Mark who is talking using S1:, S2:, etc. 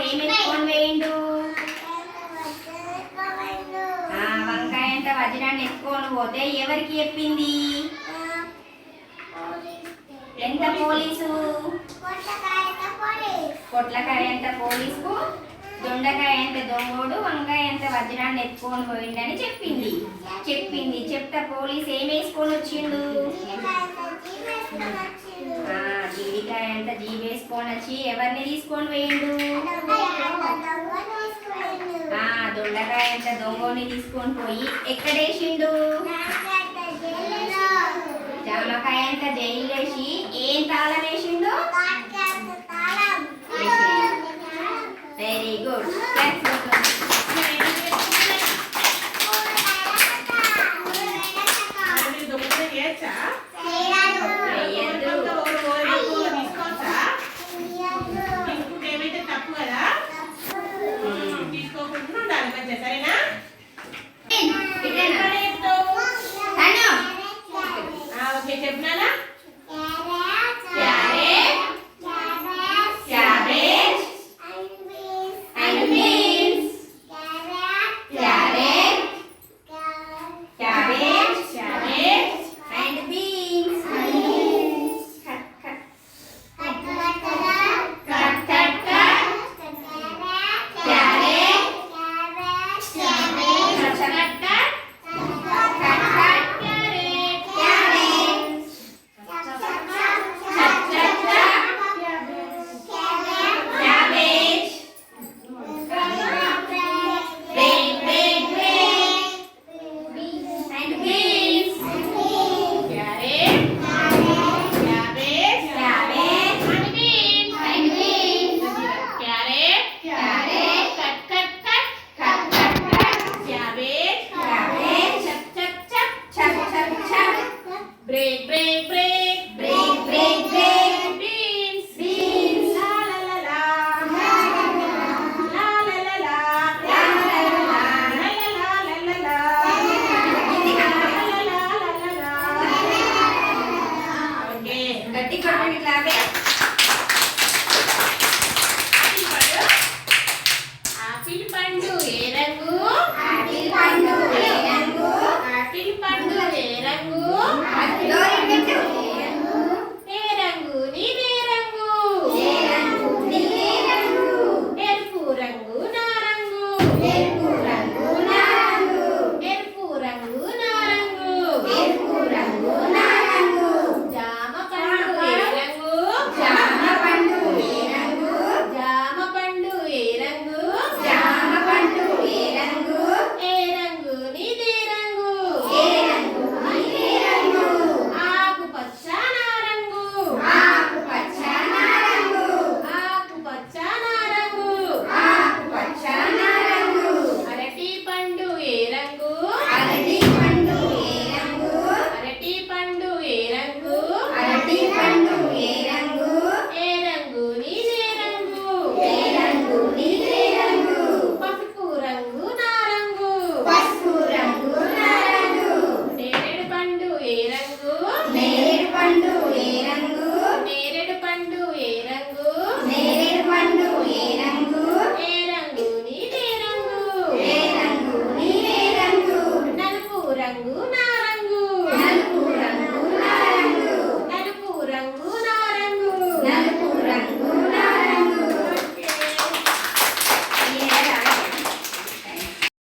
S1: ఇప్పుడు ఏమి ఫోన్ వేయండు? వంకాయ అంట వజ్రాన్ని ఎత్తుకొని పోతే ఎవరికి చెప్పింది? ఎంత పోలీసు? పొట్లకాయ అంత పోలీసు దొండకాయ అంత దొంగోడు? వంకాయ అంత వజ్రాన్ని ఎత్తుకొని పోయిండని చెప్పింది. చెప్పింది. చెప్తా పోలీస్ ఏం వేసుకొని వచ్చిండు? జీవికాయ అంతా జీవి వేసుకొని వచ్చి ఎవరిని తీసుకొని వేయండు? దొండకాయ అంత దొంగని తీసుకొని పోయి ఎక్కడేసిండు? జామకాయ అంత జైలు వేసి ఏం తాళం వేసిండు? వెరీ గుడ్ and చూడండి ఇట్లాగే
S2: ఆపిల్ పండు ఏ రంగు
S1: ఆపిల్ పండు ఏ రంగు
S2: ఆపిల్
S1: పండు ఏ రంగు